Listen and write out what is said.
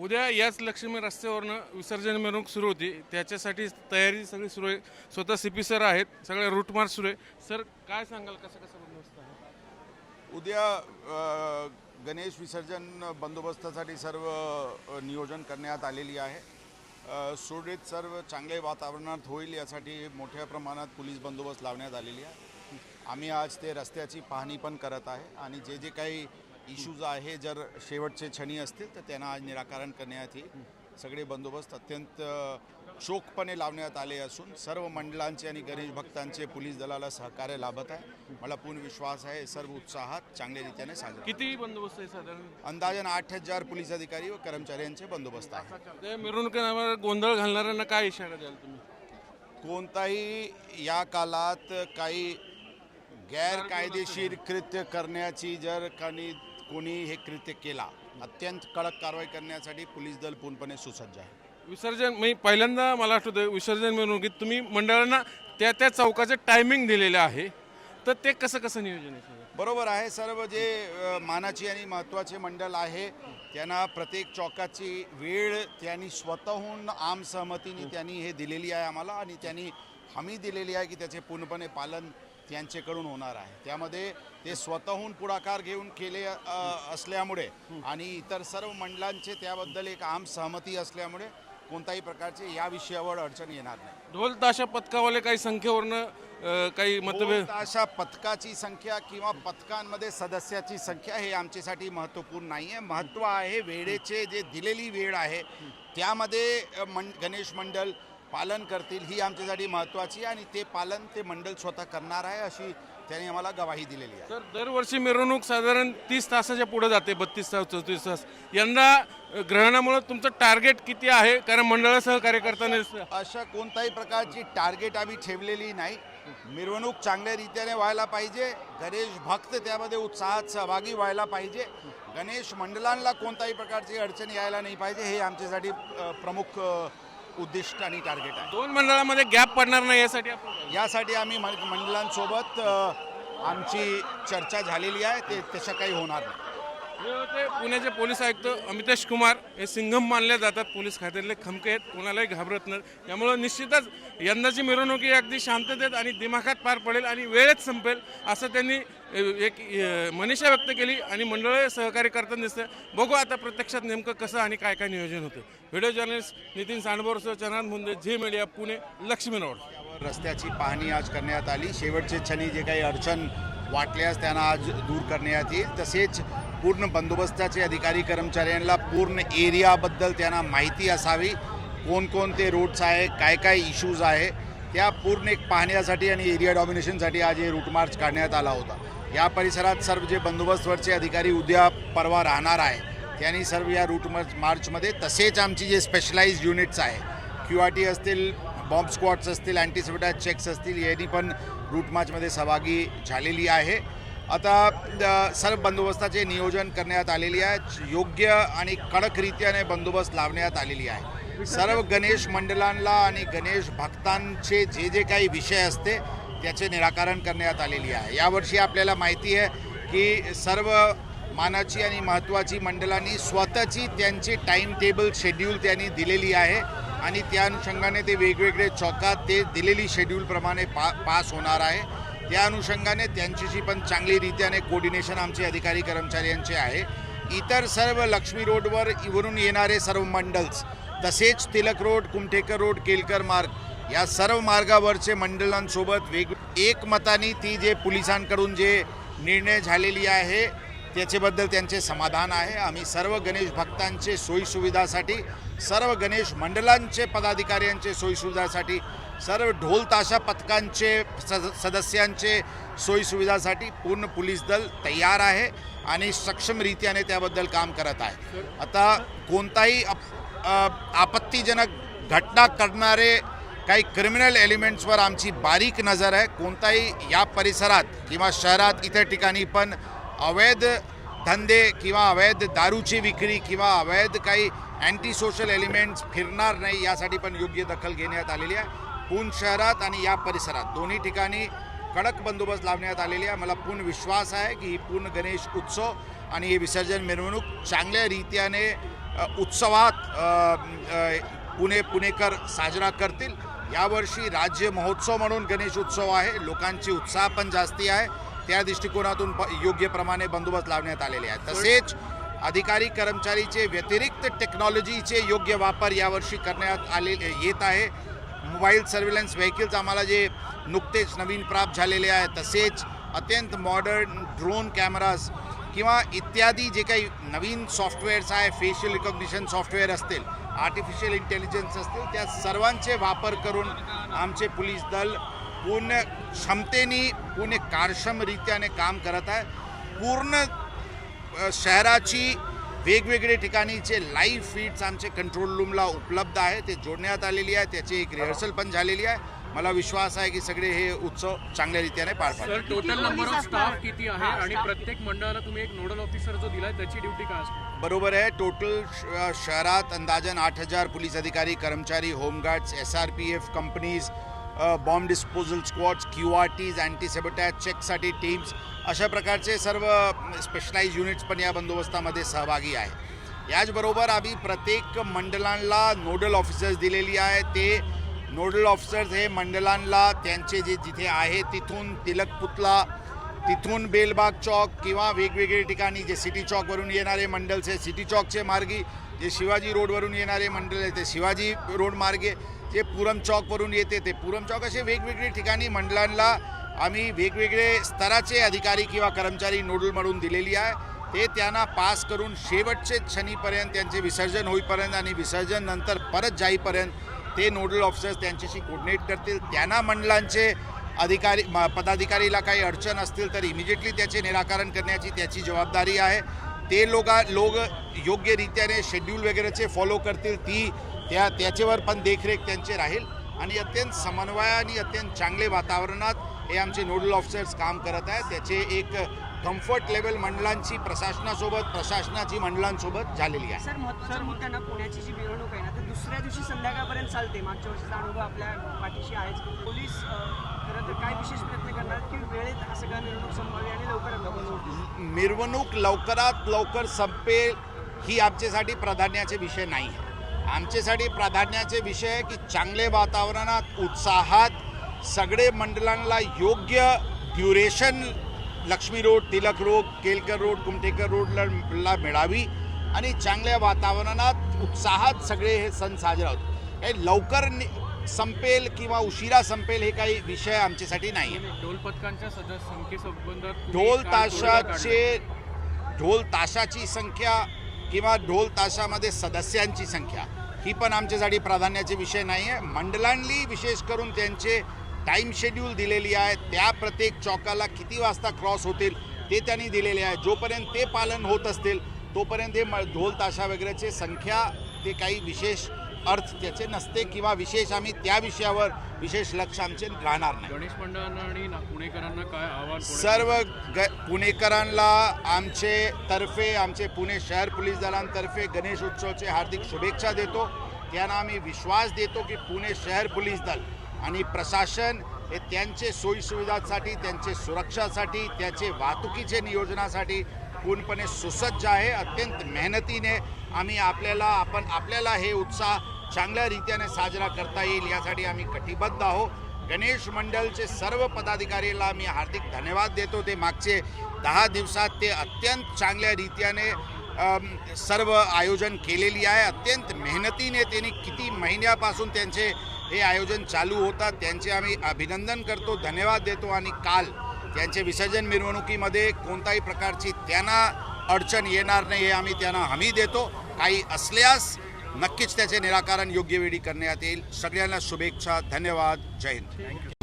उद्या याच लक्ष्मी रस्त्यावरनं विसर्जन मिरवणूक सुरू होती. त्याच्यासाठी तयारी सगळी सुरू आहे. स्वतः सी पी सर आहेत. सगळे रूट मार्च सुरू आहे. सर काय सांगाल? कसं कसं बंदोबस्त आहे? उद्या अ, गणेश विसर्जन बंदोबस्तासाठी सर्व अ, नियोजन करण्यात आलेली आहे. अ, सुरळीत सर्व चांगले वातावरणात होईल यासाठी मोठ्या प्रमाणात पोलीस बंदोबस्त लावण्यात आलेली आहे. आम्ही आज ते रस्त्याची पाहणी पण करत आहे. आणि जे जे काही इश्यूज आहे. जर शेवटचे क्षणी असतील तर त्यांना आज निराकरण करण्यात येईल. सगळे बंदोबस्त अत्यंत चोखपणे लावण्यात आले असून सर्व मंडळांचे आणि गणेश भक्तांचे पोलीस दलाला सहकार्य लाभत आहे. मला पूर्ण विश्वास आहे सर्व उत्साहात चांगल्या रीतीने साजरा किती बंदोबस्त आहे साधारण? अंदाजन आठ हजार पोलीस अधिकारी व कर्मचाऱ्यांचे बंदोबस्त आहे. मिरवणुकीवर गोंधळ घालणाऱ्यांना काय इशारा द्याल तुम्ही? कोणताही या काळात काही गैरकायदेशीर कृत्य करण्याची जर कोणी कोणी हे कृत्य केला अत्यंत कडक कारवाई करण्यासाठी पोलीस दल पूर्णपणे सुसज्ज आहे विसर्जन मी पहिल्यांदा मला आठवतं विसर्जन मिरवणुकीत तुम्ही मंडळांना त्या त्या चौकाचं टायमिंग दिलेलं आहे तर ते कसं कसं नियोजन आहे सगळं? बरोबर आहे सर्व जे अ, मानाची आणि महत्त्वाचे मंडळ आहे त्यांना प्रत्येक चौकाची वेळ त्यांनी स्वतःहून आम सहमतीने त्यांनी हे दिलेली आहे आम्हाला आणि त्यांनी हमी दिलेली आहे की त्याचे पूर्णपणे पालन त्यांच्याकडून होणार आहे. त्यामध्ये ते स्वतःहून पुढाकार घेऊन केले असल्यामुळे आणि इतर सर्व मंडळांचे त्याबद्दल एक आम सहमती असल्यामुळे कोणत्याही प्रकारचे या विषयावर अडचण येणार नाही. ढोल ताशा पथकावाले काही संख्येवरनं काही मतभेद? अशा पथकाची संख्या किंवा पथकांमध्ये सदस्याची संख्या हे आमच्यासाठी महत्त्वपूर्ण नाही आहे महत्त्व आहे वेळेचे जे दिलेली वेळ आहे त्यामध्ये मं गणेश मंडळ पालन करतील ही आमच्यासाठी महत्त्वाची आहे आणि ते पालन ते मंडळ स्वतः करणार आहे अशी त्यांनी आम्हाला गवाही दिलेली आहे. तर दरवर्षी मिरवणूक साधारण तीस तासाच्या पुढे जाते बत्तीस तास चौतीस तास. यंदा ग्रहणामुळे तुमचं टार्गेट किती आहे? कारण मंडळा सहकार्य करताना अशा कोणत्याही प्रकारची टार्गेट आम्ही ठेवलेली नाही. मिरवणूक चांगल्या रीतीने व्हायला पाहिजे. गणेश भक्त त्यामध्ये उत्साहात सहभागी व्हायला पाहिजे. गणेश मंडळांना कोणत्याही प्रकारची अडचण यायला नाही पाहिजे. हे आमच्यासाठी प्रमुख उद्दिष्ट आणि टार्गेट आहे दोन मंडळामध्ये गॅप पडणार नाही यासाठी आपण? यासाठी आम्ही मंडळांसोबत आमची चर्चा झालेली आहे ते तसं काही होणार नाही हे पुण्याचे पोलीस आयुक्त अमितेश कुमार हे सिंघम मानले जातात. पोलीस खात्यातले खमके आहेत. कोणालाही घाबरत नाही. त्यामुळं निश्चितच यंदाची मिरवणूक ही अगदी शांततेत आणि दिमाखात पार पडेल आणि वेळेत संपेल असं त्यांनी एक मनीषा व्यक्त केली आणि मंडळ सहकार्य करताना दिसतं बघू आता प्रत्यक्षात नेमकं कसं आणि काय काय नियोजन होतं. व्हिडिओ जर्नलिस्ट नितीन सांडबोरसह चनान Munde Zee media Pune Laxminagar road. रस्त्याची पाहणी आज करण्यात आली. शेवटचे क्षणी जे काही अडचण वाटल्यास त्यांना आज दूर करण्यात येईल. तसेच पूर्ण बंदोबस्ताचे अधिकारी कर्मचाऱ्यांना पूर्ण एरियाबद्दल त्यांना माहिती असावी. कोणकोणते रूट्स आहे काय काय इश्यूज आहे त्या पूर्ण एक पाहण्यासाठी आणि एरिया डॉमिनेशनसाठी आज हे रूट मार्च काढण्यात आला होता. या परिसरात सर्व जे बंदोबस्तवरचे अधिकारी उद्या परवा राहणार आहे त्यांनी सर्व या रूट मार्च मार्चमध्ये तसेच आमची जे स्पेशलाइज युनिट्स आहे क्यू आर टी असतील बॉम्ब स्क्वॉड्स असतील अँटीसिपेटाईज चेक्स असतील यांनी पण रूट मार्चमध्ये सहभागी झालेली आहे. आता सर्व बंदोबस्ताचे नियोजन करण्यात आलेली आहे. योग्य आणि कडकरित्याने बंदोबस्त लावण्यात आलेली आहे. सर्व गणेश मंडळांना आणि गणेश भक्तांचे जे जे काही विषय असते त्याचे निराकरण करण्यात आलेली आहे. यावर्षी आपल्याला माहिती आहे की सर्व मानाची आणि महत्त्वाची मंडळांनी स्वतःची त्यांची टाईम टेबल शेड्यूल त्यांनी दिलेली आहे आणि त्या अनुषंगाने ते वेगवेगळे चौकात ते दिलेली शेड्यूलप्रमाणे पा पास होणार आहे. त्या अनुषंगाने त्यांच्याशी पण चांगली रीत्याने कोऑर्डिनेशन आमचे अधिकारी कर्मचाऱ्यांचे आहे. इतर सर्व लक्ष्मी रोडवर इवरून येणारे सर्व मंडल्स तसेच तिलक रोड कुमठेकर रोड केलकर मार्ग या सर्व मार्गावरचे मंडळांसोबत वेग एकमताने ती जे पोलिसांकडून जे निर्णय झालेली आहे त्याच्याबद्दल त्यांचे समाधान आहे. आम्ही सर्व गणेश भक्तांचे सोयीसुविधासाठी सर्व गणेश मंडळांचे पदाधिकाऱ्यांचे सोयीसुविधासाठी सर्व ढोल ताशा पथकांचे सद सदस्यांचे सोयीसुविधासाठी पूर्ण पोलीस दल तयार आहे आणि सक्षमरित्याने त्याबद्दल काम करत आहे. आता कोणताही आपत्तीजनक घटना करणारे काही क्रिमिनल एलिमेंट्सवर आमची बारीक नजर आहे. कोणताही या परिसरात किंवा शहरात इतर ठिकाणी पण अवैध धंदे किंवा अवैध दारूची विक्री किंवा अवैध काही अँटी सोशल एलिमेंट्स फिरणार नाही यासाठी पण योग्य दखल घेण्यात आलेली आहे. पून शहरात आणि या परिसरात. दोन्ही ठिकाणी कडक बंदोबस्त लावण्यात आलेली आहे. मला पूर्ण विश्वास आहे की ही पूर्ण गणेश उत्सव आणि हे विसर्जन मिरवणूक चांगल्या रीत्याने उत्सवात पुणे पुणेकर साजरा करतील. यावर्षी राज्य महोत्सव म्हणून गणेश उत्सव आहे. लोकांची उत्साह पण जास्ती आहे. त्या दृष्टिकोनातून प- योग्य प्रमाणे बंदोबस्त लावण्यात आलेले आहे. तसेच अधिकारी कर्मचारीचे व्यतिरिक्त टेक्नॉलॉजीचे योग्य वापर यावर्षी करण्यात आले येत आहे. मोबाईल सर्व्हिलन्स व्हेकल्स आम्हाला जे नुकतेच नवीन प्राप्त झालेले आहे तसेच अत्यंत मॉडर्न ड्रोन कॅमेराज किंवा इत्यादी जे काही नवीन सॉफ्टवेअर्स आहे फेशियल रिकॉग्निशन सॉफ्टवेअर असतील आर्टिफिशियल इंटेलिजन्स असतील त्या सर्वांचे वापर करून आमचे पोलीस दल पूर्ण क्षमतेने पूर्ण कार्यक्षमरित्याने काम करत आहे. पूर्ण शहराची वेगवेगळे ठिकाणीचे लाईव्ह फीड्स आमचे कंट्रोल रूमला उपलब्ध आहे ते जोडण्यात आलेली आहे त्याची एक रिहर्सल पण झालेली आहे. मला विश्वास आहे की सगळे हे उत्सव चांगल्या रीतीने पार पाडतील. Sir total number of staff किती आहे आणि प्रत्येक मंडळाला तुम्ही एक नोडल ऑफिसर जो दिलाय त्याची ड्युटी काय असते? बरोबर आहे. टोटल श- शहरात अंदाजन आठ हजार पोलीस अधिकारी कर्मचारी home guards S R P F companies bomb disposal squads Q R Ts anti sabotage चेकसाठी टीम्स अशा प्रकारचे सर्व स्पेशलाइज युनिट्स पण या बंदोबस्तामध्ये सहभागी आहे याचबरोबर आम्ही प्रत्येक मंडलांना नोडल ऑफिसर्स दिलेली आहे ते नोडल ऑफिसर्स हे मंडलांना त्यांचे जे जिथे आहे तिथून तिलक पुतला तिथून बेलबाग चौक किंवा वेगवेगळे ठिकाणी जे सिटी चौकवरून येणारे मंडल्स आहे सिटी चौकचे मार्गी जे शिवाजी रोडवरून येणारे मंडळ येते ते शिवाजी रोड मार्गे जे पुरम चौकवरून येते ते पुरम चौक असे वेगवेगळे ठिकाणी मंडळांना आम्ही वेगवेगळे स्तराचे अधिकारी किंवा कर्मचारी नोडल म्हणून दिलेली आहे. ते त्यांना पास करून शेवटचे क्षणीपर्यंत त्यांचे विसर्जन होईपर्यंत आणि विसर्जन नंतर परत जाईपर्यंत ते नोडल ऑफिसर्स त्यांच्याशी कोऑर्डिनेट करतील. त्यांना मंडळांचे अधिकारी म- पदाधिकारीला काही अडचण असतील तर इमिजिएटली त्याचे निराकरण करण्याची त्याची जबाबदारी आहे. ते लोक लोक योग्यरित्याने शेड्यूल वगैरेचे फॉलो करतील ती त्या त्याच्यावर पण देखरेख त्यांची राहील. आणि अत्यंत समन्वय आणि अत्यंत चांगले वातावरणात हे आमचे नोडल ऑफिसर्स काम करत आहेत. त्याचे एक कम्फर्ट लेवल मंडळांची प्रशासनासोबत प्रशासनाची मंडळांसोबत झालेली आहे. सर महत्त्वाचा मुद्दा ना पुण्याची जी मिरवणूक आहे ना तर दुसऱ्या दिवशी संध्याकाळपर्यंत चालते. मागच्या वर्षीचा अनुभव आपल्या पाठीशी आहेच. पोलीस खरं तर काय विशेष प्रयत्न करणार की हा सगळा मिरवणूक आणि लवकरात लवकर मिरवणूक लवकरात लवकर संपेल ही आमच्यासाठी प्राधान्याचे विषय नाही. आहे आमच्यासाठी प्राधान्याचे विषय आहे की चांगले वातावरणात उत्साहात सगळे मंडळांना योग्य duration Laxmi road Tilak road Kelkar road Kumthekar रोडला ला मिळावी आणि चांगल्या वातावरणात उत्साहात सगळे हे सण साजरा होत. हे लवकर नि- संपेल किंवा उशिरा संपेल हे काही विषय आमच्यासाठी नाही. आहे ढोल पथकांच्या सदस्य संख्येसंबंधात ढोल ताशाचे ढोल ताशाची संख्या किंवा ढोल ताशामध्ये सदस्यांची संख्या ही पण आमच्यासाठी प्राधान्याचे विषय नाही आहे मंडळांनी विशेष करून त्यांचे टाईम शेड्यूल दिलेली आहे. त्या प्रत्येक चौकाला किती वाजता क्रॉस होतील ते त्यांनी दिलेले आहे. जोपर्यंत ते पालन होत असतील तोपर्यंत हे म- ढोल ताशा वगैरेचे संख्या ते काही विशेष अर्थ त्याचे नसते किंवा विशेष आम्ही त्या विषयावर विशेष लक्ष आमचे राहणार नाही. गणेश मंडळांना आणि पुणेकरांना काय आव्हान सर्व ग पुणेकरांना आमचे तर्फे आमचे पुणे शहर पोलीस दलांतर्फे गणेश उत्सवचे हार्दिक शुभेच्छा देतो. त्यांना आम्ही विश्वास देतो की पुणे शहर पोलीस दल आणि प्रशासन हे त्यांचे सोयीसुविधासाठी त्यांचे सुरक्षासाठी त्याचे वाहतुकीचे नियोजनासाठी पूर्णपणे सुसज्ज आहे. अत्यंत मेहनतीने आम्ही आपल्याला आपण आपल्याला हे उत्साह चांगल्या रीतीने साजरा करता येईल यासाठी आम्ही कटिबद्ध आहोत. गणेश मंडळचे सर्व पदाधिकारीला मी हार्दिक धन्यवाद देतो. ते मागचे दहा दिवसात ते अत्यंत चांगल्या रीत्याने सर्व आयोजन केलेली आहे. अत्यंत मेहनतीने त्यांनी किती महिन्यापासून त्यांचे हे आयोजन चालू होतात त्यांचे आम्ही अभिनंदन करतो धन्यवाद देतो. आणि काल त्यांचे विसर्जन मिरवणुकीमध्ये कोणत्याही प्रकारची त्यांना अडचण येणार नाही हे आम्ही त्यांना हमी देतो. काही असल्यास नक्कीच त्याचे निराकरण योग्य वेळी करण्यात येईल. सगळ्यांना शुभेच्छा. धन्यवाद. जय हिंद.